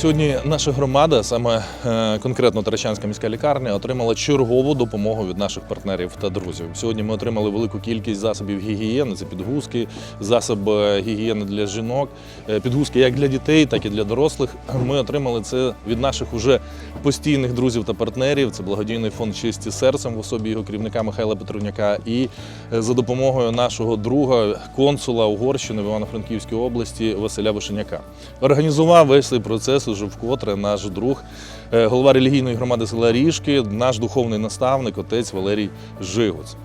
Сьогодні наша громада, саме е, конкретно Таращанська міська лікарня, отримала чергову допомогу від наших партнерів та друзів. Сьогодні ми отримали велику кількість засобів гігієни. Це підгузки, засоби гігієни для жінок, е, підгузки як для дітей, так і для дорослих. Ми отримали це від наших уже постійних друзів та партнерів. Це благодійний фонд чисті серцем в особі його керівника Михайла Петруняка. І е, за допомогою нашого друга, консула Угорщини в Івано-Франківській області Василя Вишеняка. Організував весь цей процес уже вкотре наш друг, е, голова релігійної громади села Ріжки, наш духовний наставник, отець Валерій Жигуц.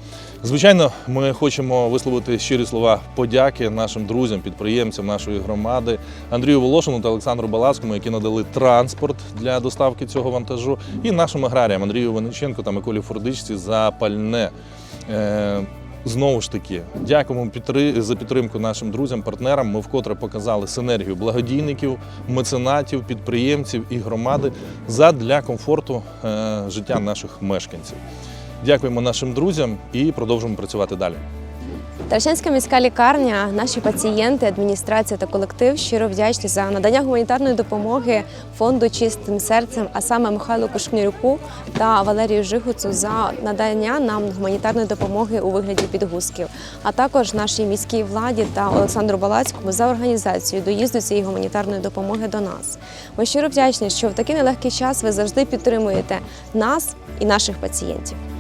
Звичайно, ми хочемо висловити щирі слова подяки нашим друзям, підприємцям нашої громади Андрію Волошину та Олександру Балацькому, які надали транспорт для доставки цього вантажу, і нашим аграріям Андрію Вениченко та Миколі Фурдичці за пальне. Знову ж таки, дякуємо за підтримку нашим друзям, партнерам. Ми вкотре показали синергію благодійників, меценатів, підприємців і громади задля комфорту е, життя наших мешканців. Дякуємо нашим друзям і продовжуємо працювати далі. Таращанська міська лікарня, наші пацієнти, адміністрація та колектив щиро вдячні за надання гуманітарної допомоги фонду чистим серцем, а саме Михайлу Кушкнірюку та Валерію Жигуцу за надання нам гуманітарної допомоги у вигляді підгузків, а також нашій міській владі та Олександру Балацькому за організацію доїзду цієї гуманітарної допомоги до нас. Ми щиро вдячні, що в такий нелегкий час ви завжди підтримуєте нас і наших пацієнтів.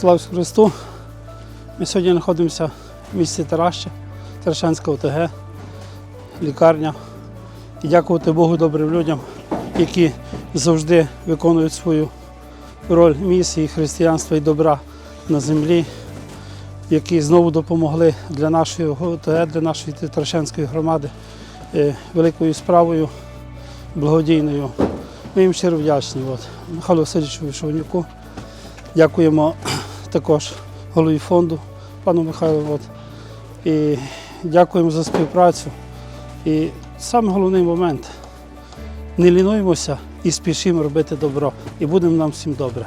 Слава Христу! Ми сьогодні знаходимося в місті Тараща, Таращанська ОТГ, лікарня. І дякувати Богу добрим людям, які завжди виконують свою роль місії християнства і добра на землі, які знову допомогли для нашої ОТГ, для нашої Таращанської громади е, великою справою благодійною. Ми їм щиро вдячні. От. Михайлу Васильовичу Вишовнюку. Дякуємо також голові фонду, пану Михайлу. От. І дякуємо за співпрацю. І саме головний момент не лінуємося і спішимо робити добро. І будемо нам всім добре.